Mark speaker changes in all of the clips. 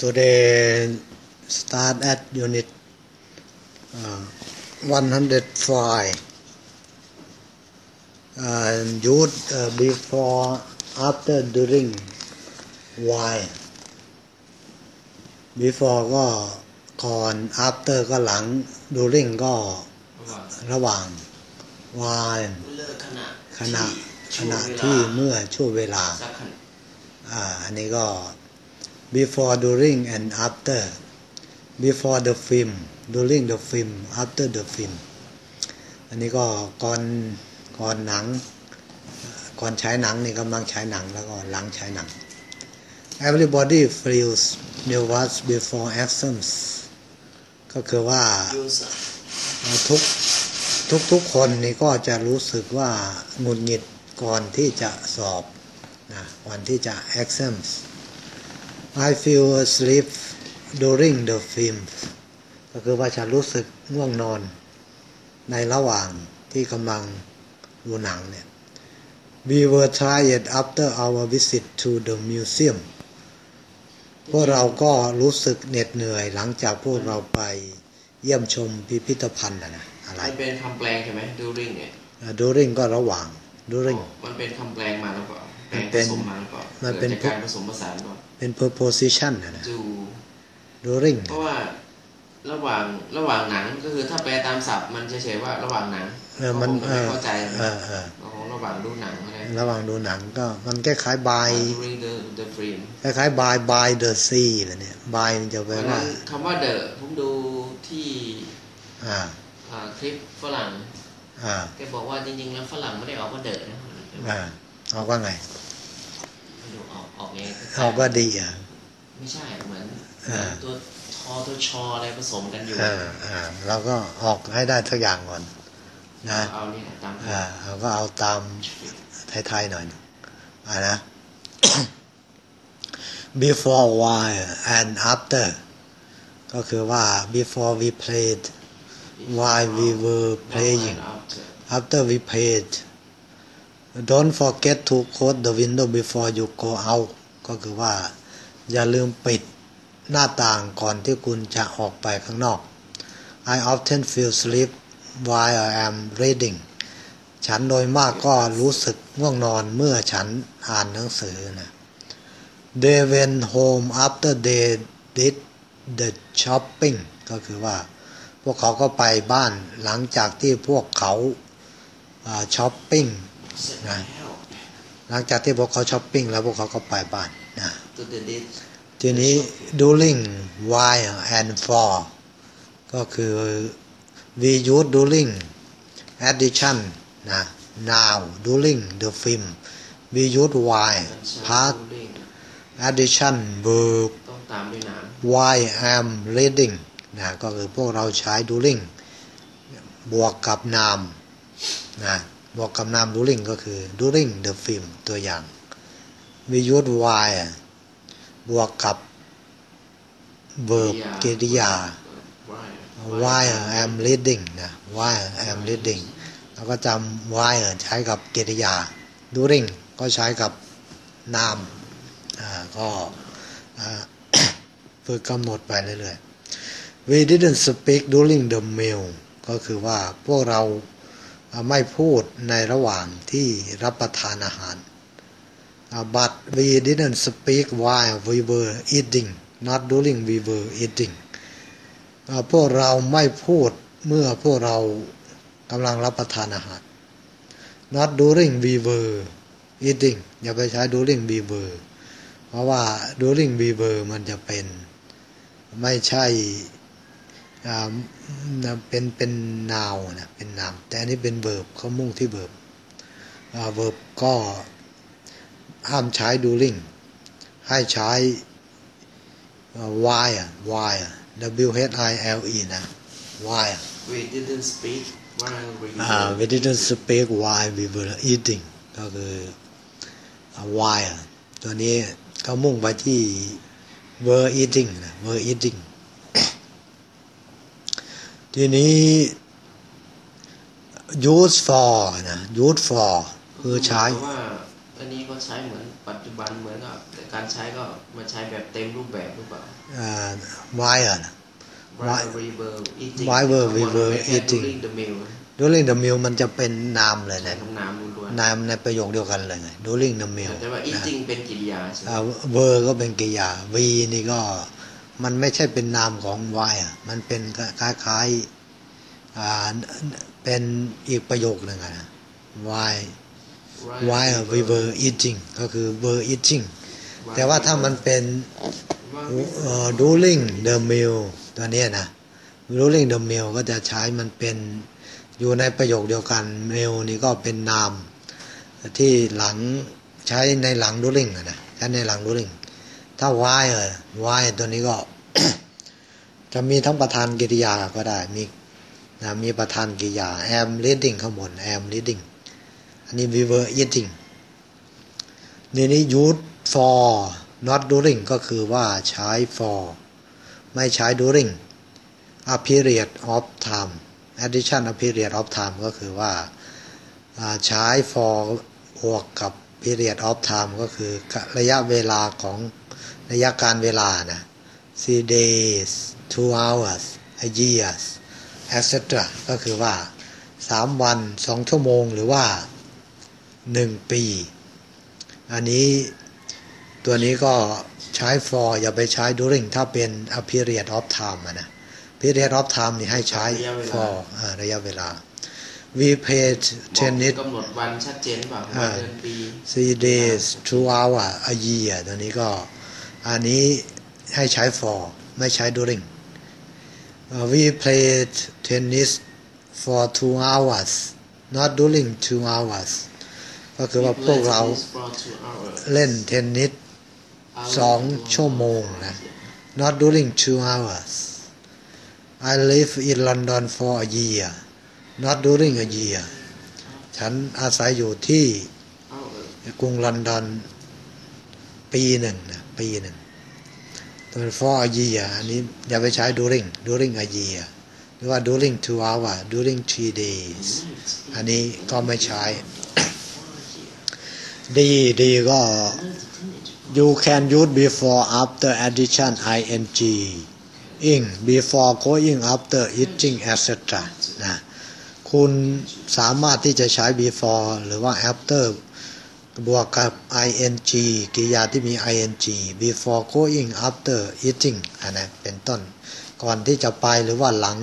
Speaker 1: Today start at unit uh, 105. Uh, youth uh, before, after, during, why before ก็ก่อน after ก็หลัง during ก็ระหว่าง why
Speaker 2: เลิกขณะ
Speaker 1: ขณะข
Speaker 2: ช่วง
Speaker 1: ณะ
Speaker 2: เวลา
Speaker 1: ที่เมื่อช่วงเวลา
Speaker 2: สักขณะ
Speaker 1: อ่าอันนี้ก็ before during and after before the film during the film after the film อันนี้ก็ก่อนก่อนหนัง ก่อนฉายหนังนี่กำลังฉายหนังแล้วก็หลังฉายหนัง everybody feels nervous before exams ก็คือว่าทุกทุกทุกคนนี่ก็จะรู้สึกว่าหงุดหงิดก่อนที่จะสอบนะก่อนที่จะ exams I feel asleep during the film ก็คือว่าฉันรู้สึกง่วงนอน ในระหว่างที่กำลังดูหนังเนี่ย We were tired after our visit to the museum พวกเราก็รู้สึกเหน็ดเหนื่อยหลังจากพวกเราไปเยี่ยมชมพิพิธภัณฑ์นะนะอะไร
Speaker 2: มันเป็นคำแปลงใช่ไหไหม during เนี่ย
Speaker 1: during ก็ระหว่าง during
Speaker 2: มันเป็นคำแปลงมาแล้วก็แปล
Speaker 1: มัน
Speaker 2: ง
Speaker 1: เป็
Speaker 2: ผ
Speaker 1: น
Speaker 2: สมมาแล้วก็
Speaker 1: มันเป็น
Speaker 2: กิดจากการผสมผสานก็
Speaker 1: เป็น preposition นะนะ
Speaker 2: ดู
Speaker 1: during
Speaker 2: เพราะว่าระหว่างระหว่างหนังก็คือถ้าแปลตามศัพท์มันเฉยๆว่าระหว่างหนัง
Speaker 1: เออมัน
Speaker 2: ก็คงจะ
Speaker 1: เอ
Speaker 2: ไม่
Speaker 1: อ
Speaker 2: เข้าใจ
Speaker 1: เออเออ
Speaker 2: ของระหว่างดูหนังอะไร
Speaker 1: ระหว่างดูหนังก็มันคล้ายๆ by
Speaker 2: during the the film
Speaker 1: คล้ายๆ by by the sea อะไรเนี่ย by มันจะแปล
Speaker 2: เพราะฉะ
Speaker 1: ว่า
Speaker 2: นั้นคำว่า the ผมดูที่
Speaker 1: อ่า
Speaker 2: อ่าคลิปฝรั่ง
Speaker 1: อ่า
Speaker 2: แกบอกว่าจริงๆแล้วฝรั่งไม่ได้ออกว่าเดอะนะ
Speaker 1: อ่าเอาว่าไง
Speaker 2: ไม่รู้ ออกออกเอง
Speaker 1: เอาก็ดีอะ
Speaker 2: ไม่ใช่เหมือน
Speaker 1: อ่า
Speaker 2: ตัวทอตัวชออะไรผสมกันอยู่
Speaker 1: อ่าอ่าเราก็ออกให้ได้ทุกอย่างก่อนนะ
Speaker 2: เอานี่ตาม
Speaker 1: อ่าเราก็เอาตามไทยๆหน่อยอ่านะ before while and after ก็คือว่า before we played while we were playing after we played don't forget to close the window before you go out ก็คือว่า อย่าลืมปิดหน้าต่างก่อนที่คุณจะออกไปข้างนอก I often feel sleep while I am reading ฉันโดยมากก็รู้สึกง่วงนอนเมื่อฉันอ่านหนังสือนะ They went home after they did the shopping ก็คือว่า พวกเขาก็ไปบ้านหลังจากที่พวกเขาช้อปปิ้งนะหลังจากที่พวกเขาช้อปปิ้งแล้วพวกเขาก็ไปบ้าน ทีนี้ during while and for ก็คือ we use during addition นะ now during the film we use while past addition verb
Speaker 2: ต้องตามด้วยน้
Speaker 1: while am reading นะก็คือพวกเราใช้ during บวกกับนามนะบวกกับนาม during ก็คือ during the film ตัวอย่าง we use while บวกกับำ verb กริยา
Speaker 2: วาย
Speaker 1: while am reading นะ while am reading แล้วก็จำ while ใช้กับกริยา during ก็ใช้กับนามอ่าก็อ่าฝึกกำหนดไปเรื่อยๆ we didn't speak during the meal ก็คือว่าพวกเราไม่พูดในระหว่างที่รับประทานอาหาร Uh, but we didn't speak while we were eating not during we were eating พวกเราไม่พูดเมื่อพวกเรากำลังรับประทานอาหาร not during we were eating อย่าไปใช้ during we were เพราะว่า during we were มันจะเป็น ไม่ใช่เป็นเป็นนาวนะเป็นนามแต่อันนี้เป็น verb เขามุ่งที่ verb verb ก็ ห้ามใช้ during ให้ใช้ why อะ why อะ w h i l e นะ why อะ
Speaker 2: we didn't speak while we
Speaker 1: อ่า we didn't speak why we were eating ก็คืออ่า why อะตัวนี้เขามุ่งไปที่ were eating นะ were eating ทีนี้ use for นะ use for คือใช้
Speaker 2: เพราะว่า อันนี้ก็ใช้เหมือนปัจจุบันเหมือนกับแต่การใช้ก็มาใช้แบบเต็มรูปแบบหรือเปล่า
Speaker 1: อ่า wire นะ
Speaker 2: Why river eating
Speaker 1: Why were we
Speaker 2: ข้างบน
Speaker 1: were
Speaker 2: ไม่แค่
Speaker 1: eating
Speaker 2: during the meal
Speaker 1: during the meal มันจะเป็นนามเลย
Speaker 2: ใช้
Speaker 1: นะ
Speaker 2: คำนามล้วน
Speaker 1: นามในประโยคเดียวกันเลยไง during the
Speaker 2: ๆ
Speaker 1: meal
Speaker 2: แต่ว่า eating เป็นกริยาใช่ไหม
Speaker 1: อ่า ver ก็เป็นกริยา v นี่ก็มันไม่ใช่เป็นนามของ why อะ มันเป็นคล้ายๆอ่าเป็นอีกประโยคหนึ่งอะนะ why why we were eating ก็คือ were eating แต่ว่าถ้ามันเป็น during the meal ตัวนี้นะ during the meal ก็จะใช้มันเป็นอยู่ในประโยคเดียวกัน meal นี่ก็เป็นนาม ที่หลังใช้ในหลัง during นะใช้ในหลัง during ถ้า why เออ why ตัวนี้ก็ จะมีทั้งประธานกริยาก็ได้มีนะมีประธานกริยา am reading ข้างบน am reading อันนี้ we were eating นี่นี่ use for not during ก็คือว่าใช้ for ไม่ใช้ during a period of time addition a period of time ก็คือว่าใช้ for บวกกับ period of time ก็คือระยะเวลาของระยะการเวลานะ three days two hours a years etc ก็คือว่าสามวันสองชั่วโมงหรือว่า หนึ่งปี อันนี้ตัวนี้ก็ใช้ for อย่าไปใช้ during ถ้าเป็น a period of time อะนะ period of time นี่ให้ใช้
Speaker 2: ระยะเวลา
Speaker 1: for อ่าระยะเวลา we paid
Speaker 2: บอก
Speaker 1: tennis
Speaker 2: กำหนดวันชัดเจนหรือเปล่า
Speaker 1: อ่า
Speaker 2: วันเดือนปี
Speaker 1: three days two hour a year ตัวนี้ก็ อันนี้ให้ใช้ for ไม่ใช้ during Uh, we played tennis for two hours not during two hours ก็คือว่าพวกเราเล่นเทนนิสสองชั่วโมงนะ not during two hours I live in London for a year not during a year ฉันอาศัยอยู่ที่กรุงลอนดอนปีหนึ่งนะปีหนึ่งตัว for a year อันนี้อย่าไปใช้ during during a year หรือว่า during two hour during three days อันนี้ก็ไม่ใช้ ดีดีก็ you can use before after addition ing ing before going after eating etc นะคุณสามารถที่จะใช้ before หรือว่า after บวกกับ ing กริยาที่มี ing before going after eating อันนั้นเป็นต้น ก่อนที่จะไปหรือว่าหลัง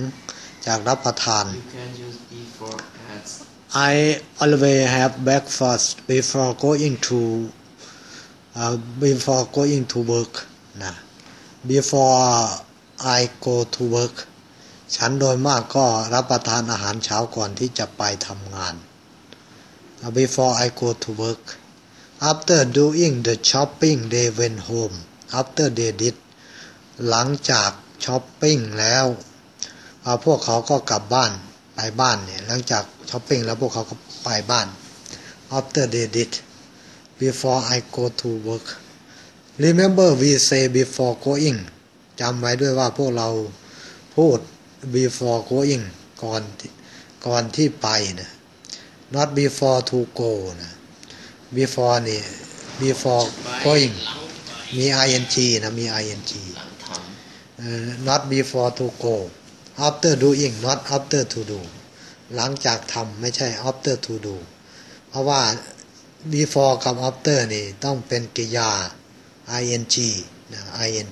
Speaker 1: จากรับประทาน
Speaker 2: you can use before as
Speaker 1: I always have breakfast before going to uh, before going to work นะ before I go to work ฉันโดยมากก็รับประทานอาหารเช้าก่อนที่จะไปทำงาน before I go to work after doing the shopping they went home after they did หลังจากช้อปปิ้งแล้ว พวกเขาก็กลับบ้านไปบ้านเนี่ยหลังจาก ช้อปปิ้งแล้วพวกเขาก็ไปบ้าน after they did before I go to work remember we say before going จำไว้ด้วยว่าพวกเราพูด before going ก่อนที่ก่อนที่ไปนะ not before to go นะ before นี่ before going มี ing นะ มี ing
Speaker 2: หลังท
Speaker 1: เอ่อ not before to go after doing not after to do หลังจากทำไม่ใช่ after to do เพราะว่า before กับ after นี่ต้องเป็นกริยา ing นะ ing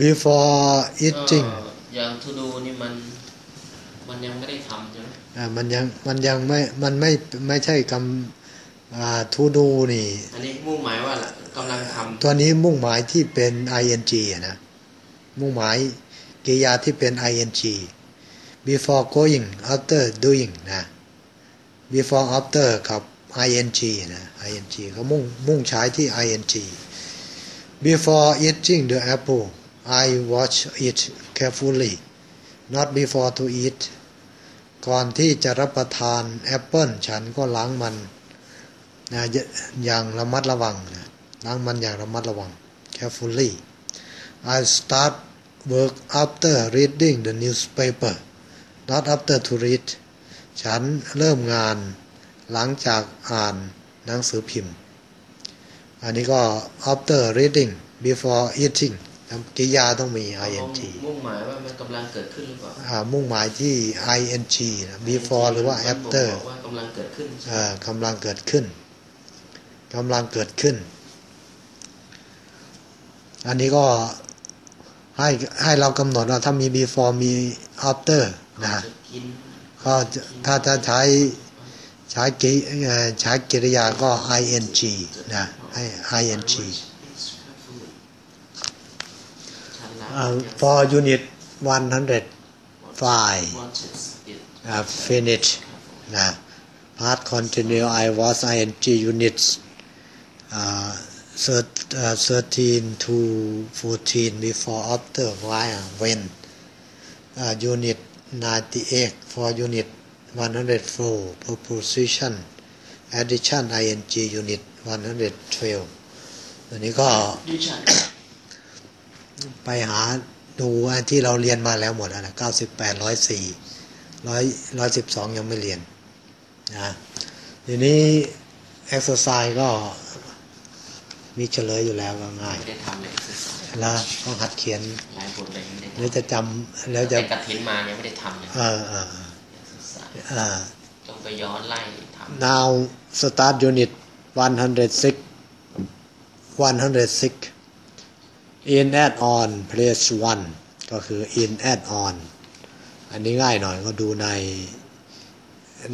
Speaker 1: before ำ eating
Speaker 2: ก็อย่าง to do นี่มันมันยังไม่ได้ทำใช่ไหม
Speaker 1: อ่ามันยังมันยังไม่มันไม่ไม่ใช่คำอ่า to do นี่
Speaker 2: อันนี้มุ่งหมายว่ากำลังทำ
Speaker 1: ตัวนี้มุ่งหมายที่เป็น ing อะนะมุ่งหมายกริยาที่เป็น ing before going after doing นะ before after กับ ing นะ ing เขามุ่งมุ่งใช้ที่ ing before eating the apple I watch it carefully not before to eat ก่อนที่จะรับประทานแอปเปิลฉันก็ล้างมันนะอย่างระมัดระวังนะล้างมันอย่างระมัดระวัง carefully I start work after reading the newspaper not after to read ฉันเริ่มงานหลังจากอ่านหนังสือพิมพ์ อันนี้ก็ after reading before eating ทำกริยาต้องมี ing
Speaker 2: มุ่งหมายว่ามันกำลังเกิดขึ้นหรือเปล่า
Speaker 1: อ่ามุ่งหมายที่ ing นะ before หรือว่า
Speaker 2: มันบ่ง
Speaker 1: after
Speaker 2: บอกว่ากำลังเกิดขึ้นใช่ไหม
Speaker 1: อ่ากำลังเกิดขึ้นกำลังเกิดขึ้น อันนี้ก็ให้ให้เรากำหนดว่าถ้ามี before มี after นะ
Speaker 2: จะกิน
Speaker 1: ก็จะถ้าจะใช้ใช้กิเอ่อใช้กิริยาก็ ing นะให้ ing อ่า for unit 105 uh, finish นะ part continue I was ing units uh, thir- uh, 13 to 14 before after why when uh, unit 98 for unit 104 proposition addition ing unit 112 ตัวนี้ก็
Speaker 2: ดิฉัน
Speaker 1: ไปหาดูอันที่เราเรียนมาแล้วหมดแล้วนะเก้าสิบแปดร้อยสี่ร้อยร้อยสิบสองยังไม่เรียนนะทีนี้ exercise ก็มีเฉลยอยู่แล้วก็ง่าย
Speaker 2: ไม่ได้ทำเลย exercise
Speaker 1: แล้วต้องหัดเขียน
Speaker 2: หลายบทเลยไม่ได้
Speaker 1: แล้ว
Speaker 2: ทำ
Speaker 1: จะจำแล้วจะ
Speaker 2: แต่กระถินมายังไม่ได้ทำเลย
Speaker 1: เออเออ
Speaker 2: exercise
Speaker 1: เออ
Speaker 2: ต้องไปย้อนไล่ทำ
Speaker 1: now start unit 106 106 in add on place 1ก็คือ in add on อันนี้ง่ายหน่อยก็ดูใน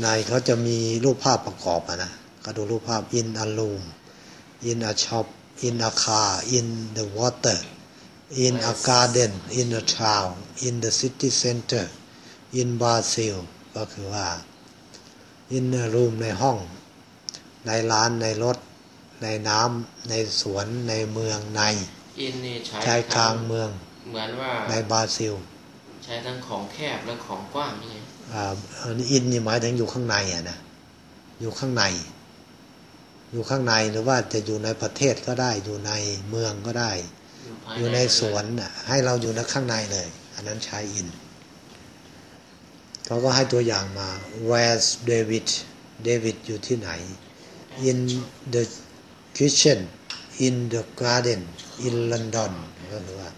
Speaker 1: ในเขาจะมีรูปภาพประกอบอะนะ ก็ดูรูปภาพ in a room in a shop in a car in the water in a garden in a town in the city center in Brazil ก็คือว่า in a room ในห้อง ในร้านในรถ ในน้ำในสวนในเมืองใน
Speaker 2: อินนี่ใช้
Speaker 1: ชายกลางเมือง
Speaker 2: เหมือนว่า
Speaker 1: ในบราซิล
Speaker 2: ใช้ทั้งของแคบและของกว้างนี่ไง
Speaker 1: อ่าอันนี้อินนี่หมายถึงอยู่ข้างในอะนะอยู่ข้างใน อยู่ข้างในหรือว่าจะอยู่ในประเทศก็ได้ อยู่ในเมืองก็ได้ อยู่ในสวนน่ะให้เราอยู่ในข้างในเลย อันนั้นใช้อินเขาก็ให้ตัวอย่างมา where's David David อยู่ที่ไหน in the kitchen in the garden in London ก็คือว่า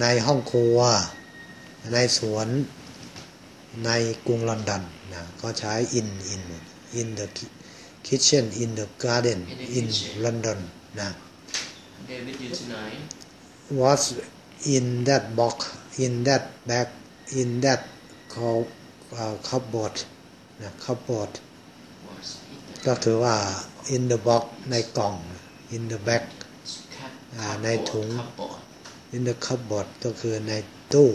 Speaker 1: ในห้องครัว ในสวนในกรุงลอนดอนนะก็ใช้ in in in the ki- kitchen in the garden in London นะ
Speaker 2: เดวิดอยู่ที่ไหน
Speaker 1: was in that box in that bag in that co- uh, cupboard นะ cupboard
Speaker 2: was in
Speaker 1: ก็คือว่า in the box ในกล่อง in the bag
Speaker 2: the cat
Speaker 1: อ่าในถุง
Speaker 2: คับบอร์ด
Speaker 1: in the cupboard ก็คือในตู้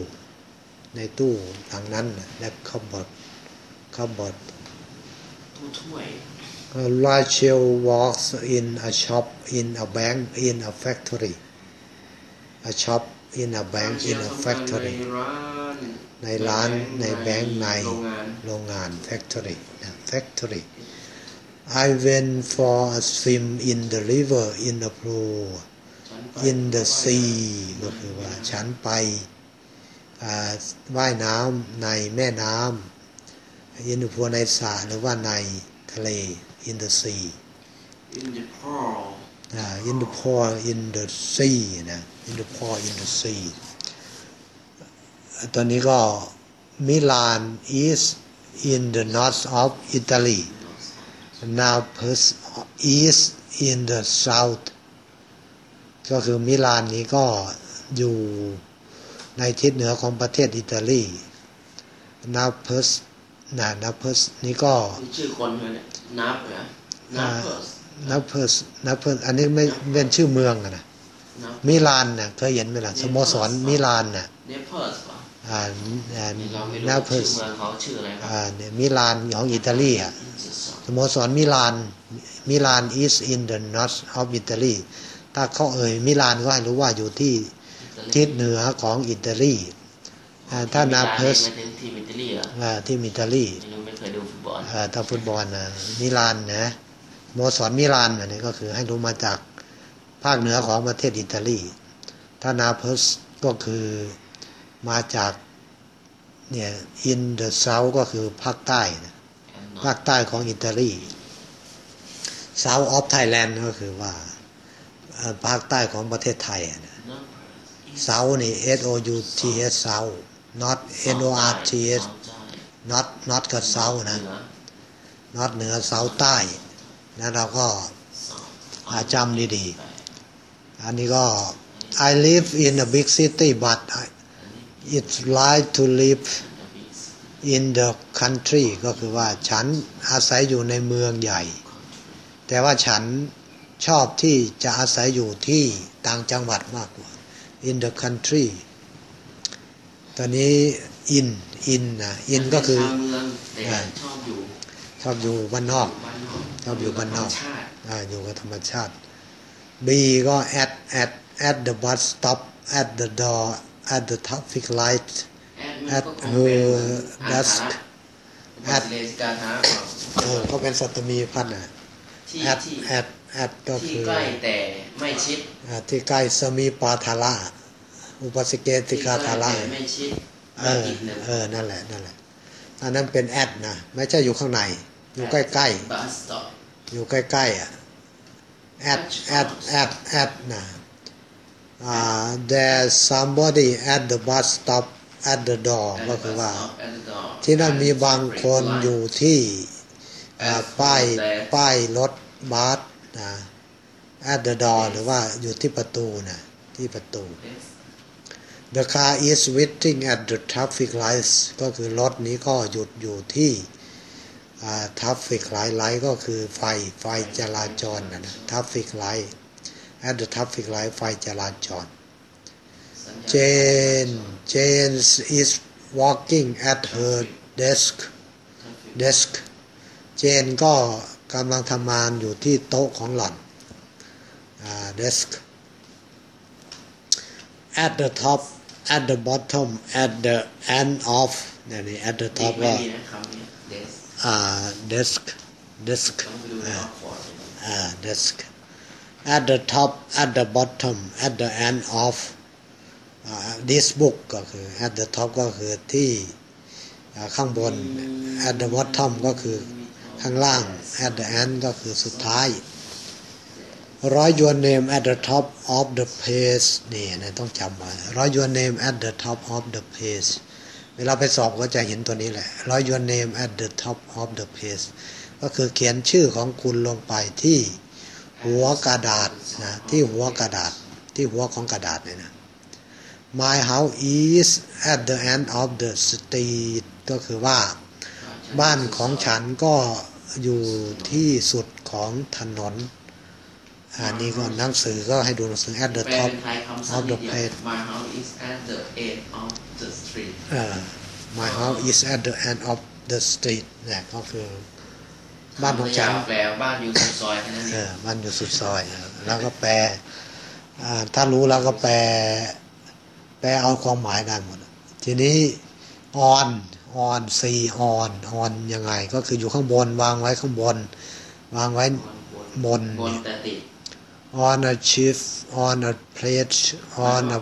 Speaker 1: ในตู้ทางนั้นนะ that cupboard cupboard
Speaker 2: ตู้ถ้วย
Speaker 1: Rachel works in a shop in a bank in a factory a shop in a bank in a factory ในร้านในแบงค์ใน
Speaker 2: โรงงาน
Speaker 1: factory factory I went for a swim in the river in the pool in the sea ก็คือว่าฉันไปว่ายน้ำในแม่น้ำ in the pool ในสระหรือว่าในทะเล in the sea
Speaker 2: in the pearl
Speaker 1: อ่า in the pool in the sea นะ in the pool in the sea ตอนนี้ก็มิลาน is in the north of Italy Naples is in the south ก็คือมิลานนี้ก็อยู่ในทิศเหนือของประเทศอิตาลีนาเพิสนะนาเพิสนี่ก็
Speaker 2: มีชื่อคนไหมเนี่ย นับเหรอนับเพิร์ส
Speaker 1: นาเพิสนาเพิสอันนี้ไม่เป็นชื่อเมืองอะนะ
Speaker 2: นับ
Speaker 1: มิลานน่ะเคยเห็นไหมล่ะสโมสรมิลานน่ะ
Speaker 2: เนเพิร์สป่ะ
Speaker 1: อ่าอ่า
Speaker 2: นี่เราไม่รู้
Speaker 1: นาเพิ
Speaker 2: ชื่อ
Speaker 1: ส
Speaker 2: เมืองเขาชื่ออะไรครับ
Speaker 1: อ่าเนี่ยมิลานของอิตาลีอะสโมสรมิลานมิลาน is in the north of Italy ถ้าเขาเอ่ยมิลานก็ให้รู้ว่าอยู่ที่ทิศเหนือของอิตาลี อ่าถ้านาเพิส
Speaker 2: ไม่ถึงทีมอิตาลีเหรอ
Speaker 1: อ่าที่อิตาลี
Speaker 2: ไม่รู้ไม่เคยดูฟุตบอล
Speaker 1: อ่าถ้าฟุตบอลนะมิลานนะสโมสรมิลานอันนี้ก็คือให้รู้มาจากภาคเหนือของประเทศอิตาลีถ้านาเพิสก็คือมาจากเนี่ย in the south ก็คือภาคใต้นะภาคใต้ของอิตาลี South of Thailand ก็คือว่าเอ่อภาคใต้ของประเทศไทยอะนะ
Speaker 2: เนาะ
Speaker 1: South นี่ S O U T S South not N O R T S not not กับ South นะ not เหนือ South ใต้นะเราก็หาจำดีๆ อันนี้ก็ I live in a big city but I, it's like to live in the country ก็คือว่าฉันอาศัยอยู่ในเมืองใหญ่ แต่ว่าฉันชอบที่จะอาศัยอยู่ที่ต่างจังหวัดมากกว่า in the country ตอนนี้ in in นะ in ก็คือ
Speaker 2: ชาวเมืองแต่ชอบอยู่
Speaker 1: ชอบอยู่บ้านนอก
Speaker 2: บ้านนอก
Speaker 1: ชอบอยู่บ้านนอก
Speaker 2: ธรรมชาติ
Speaker 1: อ่าอยู่กับธรรมชาติ B ก็ at at at the bus stop at the door at the traffic light
Speaker 2: แอดมันก็คงเป็นอา
Speaker 1: Dusk
Speaker 2: สาระบัตรเลสกาธาระ
Speaker 1: เออก็เป็นสัตมีพันธ์อะ
Speaker 2: ที่
Speaker 1: at
Speaker 2: ที่
Speaker 1: at at ก็
Speaker 2: ที่
Speaker 1: คือ
Speaker 2: ใกล้แต่ไม่ชิด
Speaker 1: อ่าที่ใกล้สมีปาทาระ อุปสิเกติ
Speaker 2: ที่ใก
Speaker 1: กา
Speaker 2: ล้
Speaker 1: ทาระ
Speaker 2: แต่ไม่ชิด
Speaker 1: เอ
Speaker 2: ไม่
Speaker 1: อ
Speaker 2: ติดหนึ่ง
Speaker 1: เออนั่นแหละนั่นแหละอันนั้นเป็นแอดนะไม่ใช่อยู่ข้างใน อยู่ใกล้ๆ
Speaker 2: บัสต็อป
Speaker 1: อยู่ใกล้ๆอะ at at at at นะอ่า there's somebody at the bus stop at the door ก็คือว่า ที่นั่นมีบางคนอยู่ที่อ่าป้ายป้ายรถบัสนะ at the door หรือว่าอยู่ที่ประตูนะที่ประตู The car is waiting at the traffic lights ก็คือรถนี้ก็หยุดอยู่ที่ traffic light light ก็คือไฟไฟจราจรนะ traffic light at the traffic light ไฟจราจร Jane Jane is walking at her desk desk Jane ก็กำลังทำงานอยู่ที่โต๊ะของหล่อน desk at the top at the bottom at the end of เนี่ยนี่ at the top
Speaker 2: ปไม่
Speaker 1: ก็
Speaker 2: มีนะคำนี้เดส
Speaker 1: อ่า desk desk
Speaker 2: อ่า
Speaker 1: desk at the top at the bottom at the end of this book ก็คือ at the top ก็คือที่ข้างบน at the bottom ก็คือข้างล่าง at the end ก็คือสุดท้าย write your name at the top of the page นี่นะต้องจำไว้ write your name at the top of the page เวลาไปสอบก็จะเห็นตัวนี้แหละ write your name at the top of the page ก็คือเขียนชื่อของคุณลงไปที่หัวกระดาษนะที่หัวกระดาษที่หัวของกระดาษเนี่ยนะ My house is at the end of the street ก็คือว่าบ้านของฉันก็อยู่ที่สุดของถนน อันนี้ก็หนังสือก็ให้ดูหนังสือ at the
Speaker 2: แปล
Speaker 1: top
Speaker 2: เป็นไทยคำสั้น
Speaker 1: of
Speaker 2: นิ
Speaker 1: the
Speaker 2: ดเดียว
Speaker 1: page
Speaker 2: My house is at the end of the street
Speaker 1: เอ่อ My house is at the end of the street เนี่ยก็คือบ้านของฉัน
Speaker 2: แปลบ้านอยู่สุดซอยแค่นั้น
Speaker 1: เอ
Speaker 2: เอง
Speaker 1: อบ้านอยู่สุดซอยนะแล้วก็แปลอ่าถ้ารู้แล้วก็แปล แปลเอาความหมายได้หมด ทีนี้ออนออนซีออนออนยังไง ก็คืออยู่ข้างบน วางไว้ข้างบน วางไว้บน
Speaker 2: บนแต่ติด
Speaker 1: on a chief on a plate on a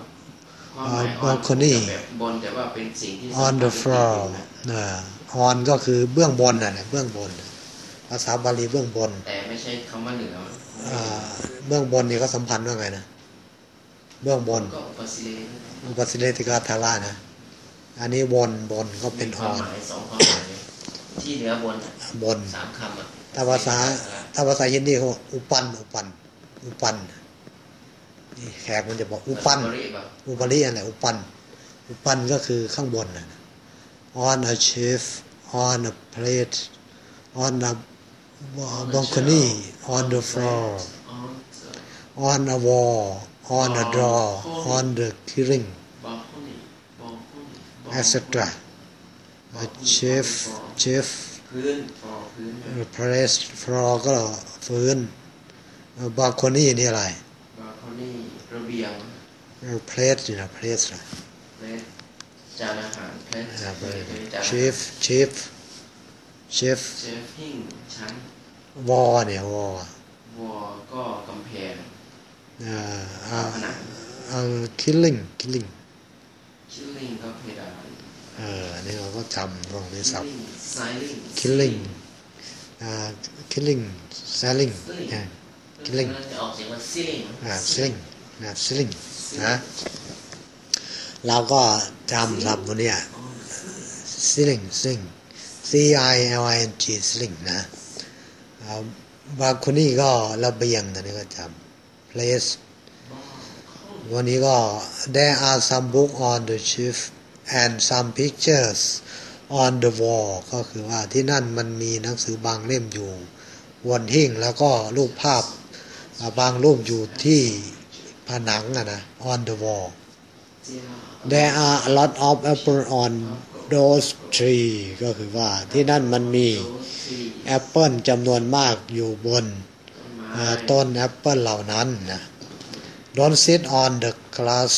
Speaker 2: ความหมาย
Speaker 1: อ่า balcony
Speaker 2: แบบบนแต่ว่าเป็นสิ่งที่
Speaker 1: on the
Speaker 2: สำคัญ
Speaker 1: floor
Speaker 2: ที่สุดนะ
Speaker 1: นะ on ก็คือเบื้องบนน่ะนะเบื้องบน ภาษาบาลีเบื้องบน
Speaker 2: แต่ไม่ใช่คำว่าเหนือ
Speaker 1: อ่าเบื้องบนนี่ก็สัมพันธ์ว่าไงนะ เบื้องบน
Speaker 2: ก็อุปสิเลน
Speaker 1: อุปสิเลติกาทารานะ อันนี้บนบนก็เป็น
Speaker 2: มีค
Speaker 1: อ
Speaker 2: วาม
Speaker 1: อน
Speaker 2: หมายสองความหมายเลยที่เหนือบนน่ะ
Speaker 1: บน
Speaker 2: สามคำอะ
Speaker 1: ถ้าภาษาถ้าภาษาฮินดีเขาบอกอุปันอุปัน อุปันนี่แขกมันจะบอกอุปัน
Speaker 2: บริแบบ
Speaker 1: อุปริอะไรอุปันอุปันก็คือข้างบนนะ on a shelf on a plate on a balcony on the floor on a wall on a door on the ceiling
Speaker 2: บอลข้อนี้บอลข้อนี้
Speaker 1: etc a chef chef
Speaker 2: พื้นฟอพื้น
Speaker 1: place floor ก็พื้น balcony นี่อะไร
Speaker 2: บอลข้อนี้ระเบียง
Speaker 1: plate นี่นะ place นะ
Speaker 2: เพลสจานอาหารเพลส
Speaker 1: อ่า
Speaker 2: เพลสจาน
Speaker 1: chef chef chef
Speaker 2: เชฟหิ้งชั้น
Speaker 1: wall เนี่ยวอ
Speaker 2: วอลก็กำแพง
Speaker 1: อ่าอ่า
Speaker 2: ผนัง
Speaker 1: อ่า killing killing
Speaker 2: ชิลลิงก็เพดาน
Speaker 1: เอออันนี่เราก็จำตรงนี้สับ
Speaker 2: ไซลิง
Speaker 1: killing อ่า killing selling อ่า killing
Speaker 2: มันจะออกเสียงว่า ceiling
Speaker 1: อ่า selling นะ selling นะเราก็จำศัพท์ตัวเนี้ย selling selling C I L I N G selling นะอ่าบางคนนี่ก็ระเบียงนะนี่ก็จำ place วันนี้ก็ there are some book on the shelf and some pictures on the wall ก็คือว่าที่นั่นมันมีหนังสือบางเล่มอยู่บนหิ้งแล้วก็รูปภาพอ่า บางรูปอยู่ที่ผนังอะนะ on the wall there are a lot of apple on those tree ก็คือว่าที่นั่นมันมีแอปเปิลจำนวนมากอยู่บนต้นแอปเปิลเหล่านั้นนะ don't sit on the glass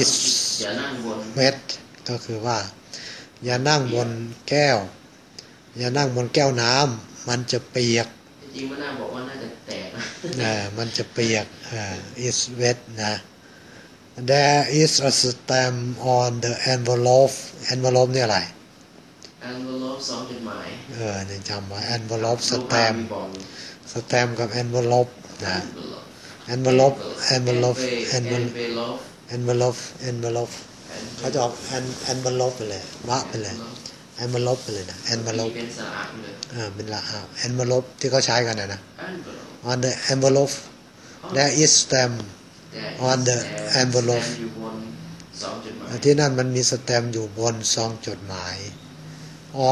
Speaker 1: it's wet ก็คือว่า อย่านั่งบนแก้ว อย่านั่งบนแก้วน้ำมันจะเปียก
Speaker 2: จริงๆมันน่าบอกว่าน่าจะแตกนะ
Speaker 1: เออมันจะเปียกเออ is wet นะ there is a stamp on the envelope envelope เนี่ยอะไร
Speaker 2: envelope สองจดหมาย
Speaker 1: เออเนี่ยจำไว้ envelope
Speaker 2: รูปภาพ
Speaker 1: stamp
Speaker 2: มีบอก
Speaker 1: stamp กับ envelope นะ envelope envelope envelope
Speaker 2: envelope
Speaker 1: envelope envelope เขาจะออก en- envelope ไปเลยวะไปเลย envelope ไปเลยนะ
Speaker 2: มี
Speaker 1: envelope
Speaker 2: เป็นสระอักเลย
Speaker 1: เออเป็นละอ่า envelope ที่เขาใช้กันนะนะ
Speaker 2: envelope
Speaker 1: on the envelope there is stamp
Speaker 2: แต่
Speaker 1: on the envelope
Speaker 2: แซมอยู่บนสองจดหมาย
Speaker 1: ที่นั่นมันมีสแตมป์อยู่บนซองจดหมาย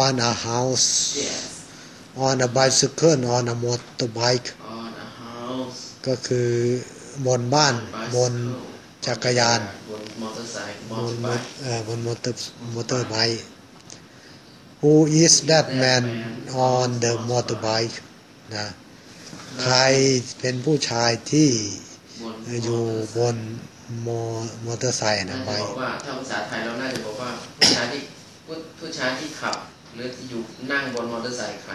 Speaker 1: on a house
Speaker 2: yes
Speaker 1: on a bicycle on a motorbike
Speaker 2: on a house
Speaker 1: ก็คือบนบ้านบนจักรยาน
Speaker 2: บนมอเตอร์ไซค์ม
Speaker 1: บ
Speaker 2: อเตอนร์ไบค์
Speaker 1: เอ่อบนมอเตอร์มอเตอร์ไบค์ who is that man on the motorbike นะใครเป็นผู้ชายที่
Speaker 2: บน
Speaker 1: อยู่บนมอมอเตอร์ไซค์
Speaker 2: น่า
Speaker 1: นะ
Speaker 2: จะ
Speaker 1: ไบ
Speaker 2: บอ
Speaker 1: ค์
Speaker 2: กว่าถ้าภาษาไทยเราน่าจะบอกว่าผู้ชายที่ผู้ผู้ชายที่ขับหรืออยู่นั่งบนมอเตอร์ไซค์ใคร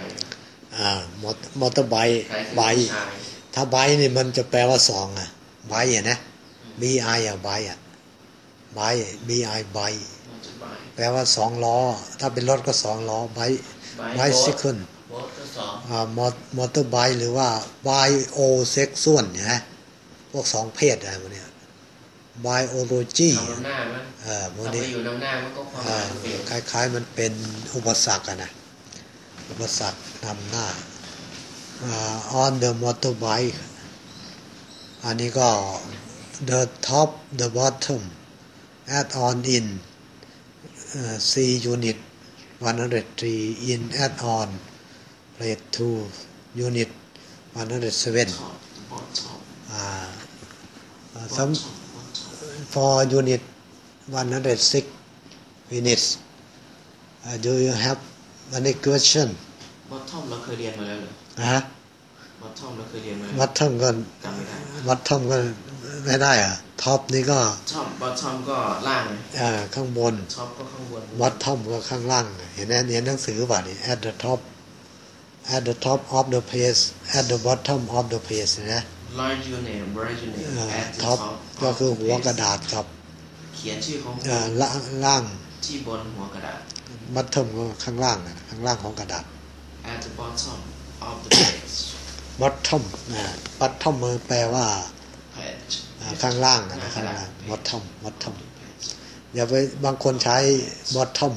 Speaker 1: อ่ามอมอเตอร์ไบค์
Speaker 2: ใครคือ
Speaker 1: ไบค์
Speaker 2: ผู้ชาย
Speaker 1: ถ้าไบค์นี่มันจะแปลว่าสองอะไบค์อะนะ B I อะไบค์อะไบค์ B I ไบค์
Speaker 2: มอเตอร์ไบค์
Speaker 1: แปลว่าสองล้อ ถ้าเป็นรถก็สองล้อไบค์ไบซิเคิล
Speaker 2: โบ๊ทก็สอง
Speaker 1: อ่ามอมอเตอร์ไบค์หรือว่าไบโอเซ็กซวนเนี่ยนะพวกสองเพศอะไรพวกเนี้ยไบโอโลจี
Speaker 2: เอาหน้ามั้ย
Speaker 1: เออพวก
Speaker 2: ถ้าไป
Speaker 1: นี้
Speaker 2: อยู่น้ำหน้ามันก็ความห
Speaker 1: เอ่
Speaker 2: มาย
Speaker 1: อ
Speaker 2: เปลี่ยน
Speaker 1: คล้ายๆมันเป็นอุปสรรคอะนะอุปสรรคนำหน้าอ่า on the motorbike อันนี้ก็ the top the bottom add on in เอ่อ C unit 103 in add on plate 2 unit 107
Speaker 2: ชอบบอสชอบ
Speaker 1: อ่าอ่า
Speaker 2: บอส
Speaker 1: some
Speaker 2: ชอบบอสชอบ
Speaker 1: for unit 106 minutes uh, do you have any question
Speaker 2: บอสทอมเราเคยเรียนมาแล้วเหรอ
Speaker 1: นะฮะ
Speaker 2: บอสทอมเราเคยเรียนมาแล้ว
Speaker 1: วัดท่อมก็
Speaker 2: จำ ไม่ได้
Speaker 1: วัดท่อมก็ไม่ได้อะท็อปนี่ก็
Speaker 2: ชอบบอสทอมก็ล่างไง
Speaker 1: อ่าข้างบน
Speaker 2: ชอบก็ข้างบน
Speaker 1: วัดท่อมก็ข้างล่าง เห็นไหมเห็นหนังสือป่ะนี่ at the top at the top of the page at the bottom of the page นะ
Speaker 2: Write your name write your name
Speaker 1: อ่า
Speaker 2: at the
Speaker 1: ท็อป
Speaker 2: top
Speaker 1: ก็คือ
Speaker 2: of the
Speaker 1: หัว
Speaker 2: page
Speaker 1: กระดาษกับ
Speaker 2: เขียนชื่อของ
Speaker 1: อ่าล่างล่าง
Speaker 2: ที่บนหัวกระดาษ
Speaker 1: บัตทอมก็ข้างล่างนะข้างล่างของกระดาษ
Speaker 2: at the bottom of the page
Speaker 1: บัตทอมนะบัตทอมมันแปลว่า
Speaker 2: page
Speaker 1: อ่า ข้างล่างนะ
Speaker 2: หน้า
Speaker 1: ข้าง
Speaker 2: กระดา
Speaker 1: ล่า
Speaker 2: ษ
Speaker 1: งบัตทอมบัตทอมอย่าไปบางคนใช้บอททอม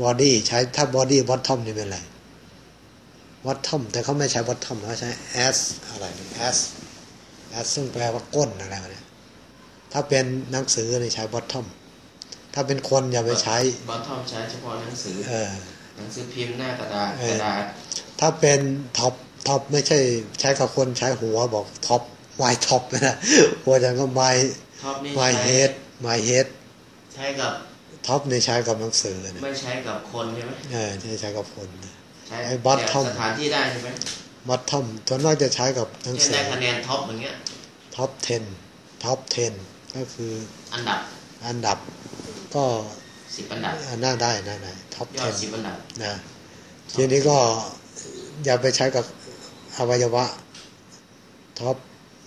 Speaker 1: บอดี้ใช้ถ้าบอดี้บอททอมนี่เป็นไรบอททอมแต่เขาไม่ใช้บอททอมเขาใช้ s อะไร s s ซึ่งแปลว่าก้นอะไรวะเนี่ยถ้าเป็นหนังสือนี่ใช้บอททอมถ้าเป็นคนอย่าไปใช้
Speaker 2: bottom ใช้เฉพาะหนังสือ
Speaker 1: เออ
Speaker 2: หนังสือพิมพ์หน้ากระดาษ
Speaker 1: เออ
Speaker 2: กระดาษ
Speaker 1: ถ้าเป็นท็อปท็อปไม่ใช่ใช้กับคนใช้หัวบอกท็อป ไมท็อปนะหัวจังก็ไม
Speaker 2: ท็อปนี่
Speaker 1: ไม
Speaker 2: ใช้
Speaker 1: เฮดไมเฮด
Speaker 2: ใช้กับ
Speaker 1: ท็อปนี่ใช้กับหนังสือนะ
Speaker 2: ไม่ใช้กับคนใช่ไหม
Speaker 1: เออใช้ใช้กับคน
Speaker 2: ใช้
Speaker 1: ไอ้ bottom
Speaker 2: แต่สถานที่ได้ใช่ไหม
Speaker 1: บอททอมส่วนมากจะใช้กับหนัง
Speaker 2: เช่น
Speaker 1: สือ
Speaker 2: ได้คะแนนท็อปอย่างเงี้ย
Speaker 1: ท็อป10ท็อป10 ก็คือ
Speaker 2: อันดับ
Speaker 1: อันดับก็
Speaker 2: สิบอันดับ
Speaker 1: น่าได้น่าได้ท็อป
Speaker 2: ยอดสิบอันดับ
Speaker 1: 10นะทีนี้ก็อย่าไปใช้กับอวัยวะท็อป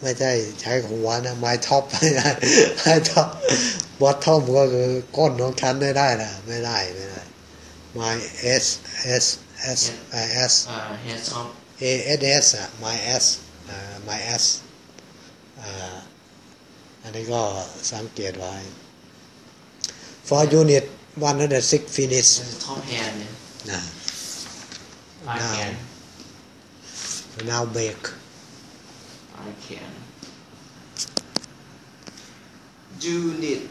Speaker 1: ไม่ใช่ใช้หัวนะไม้ท็อปไม่ได้ไม้ท็อปบอททอมก็คือก้นของชั้นไม่ได้นะไม่ได้ไม่ได้ไม้เอสเอสเอ
Speaker 2: สไม้
Speaker 1: อสเอสเอสอะไม้เอสไม้เอสอันนี้ก็สังเกตไว้ for unit one hundred six finish
Speaker 2: top hand นะ
Speaker 1: now make
Speaker 2: I can. Do it